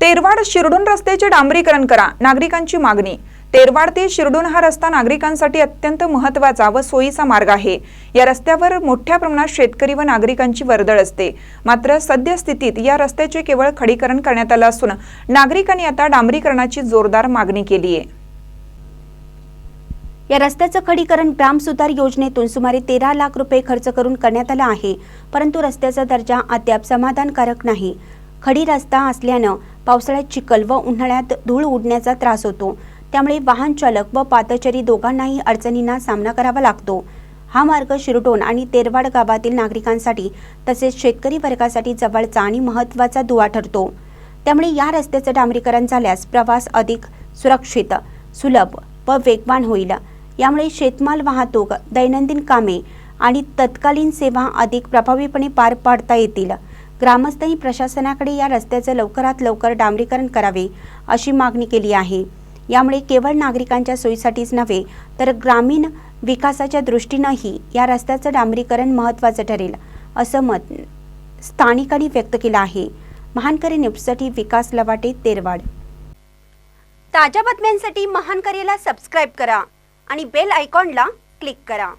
तेरवाड शिरडून रस्त्याचे डांबरीकरण करा नागरिकांची मागणी. तेरवाड ते शिरडून हा रस्ता नागरिकांसाठी अत्यंत महत्त्वाचा व सोयीचा मार्ग आहे. या रस्त्यावर मोठ्या प्रमाणात शेतकरी व नागरिकांची वर्दळ असते. मात्र सद्यस्थितीत या रस्त्याचे केवळ खडीकरण करण्यात आलं असून नागरिकांनी आता डांबरीकरणाची जोरदार मागणी केली आहे. या रस्त्याचं खडीकरण ग्राम सुधार योजनेतून सुमारे तेरा लाख रुपये खर्च करून करण्यात आला आहे. परंतु रस्त्याचा दर्जा अद्याप समाधानकारक नाही. खडी रस्ता असल्यानं पावसाळ्यात चिखल व उन्हाळ्यात धूळ उडण्याचा त्रास होतो. त्यामुळे वाहन चालक व पादचारी दोघांनाही अडचणींना सामना करावा लागतो. हा मार्ग शिरडोन आणि तेरवाड गावातील नागरिकांसाठी तसेच शेतकरी वर्गासाठी जवळचा आणि महत्त्वाचा दुवा ठरतो. त्यामुळे या रस्त्याचं डांबरीकरण झाल्यास प्रवास अधिक सुरक्षित सुलभ व वेगवान होईल. यामुळे शेतमाल वाहतूक दैनंदिन कामे आणि तत्कालीन सेवा अधिक प्रभावीपणे पार पाडता येतील. ग्रामस्थही प्रशासनाकडे या रस्त्याचं लवकरात लवकर डांबरीकरण करावे अशी मागणी केली आहे. यामुळे केवळ नागरिकांच्या सोयीसाठीच नव्हे तर ग्रामीण विकासाच्या दृष्टीनंही या रस्त्याचं डांबरीकरण महत्त्वाचं ठरेल असं मत स्थानिकांनी व्यक्त केलं आहे. महानकरी न्यूजसाठी विकास लवाटे तेरवाड. ताज्या बातम्यांसाठी महानकरीला सबस्क्राईब करा आणि बेल आयकॉनला क्लिक करा.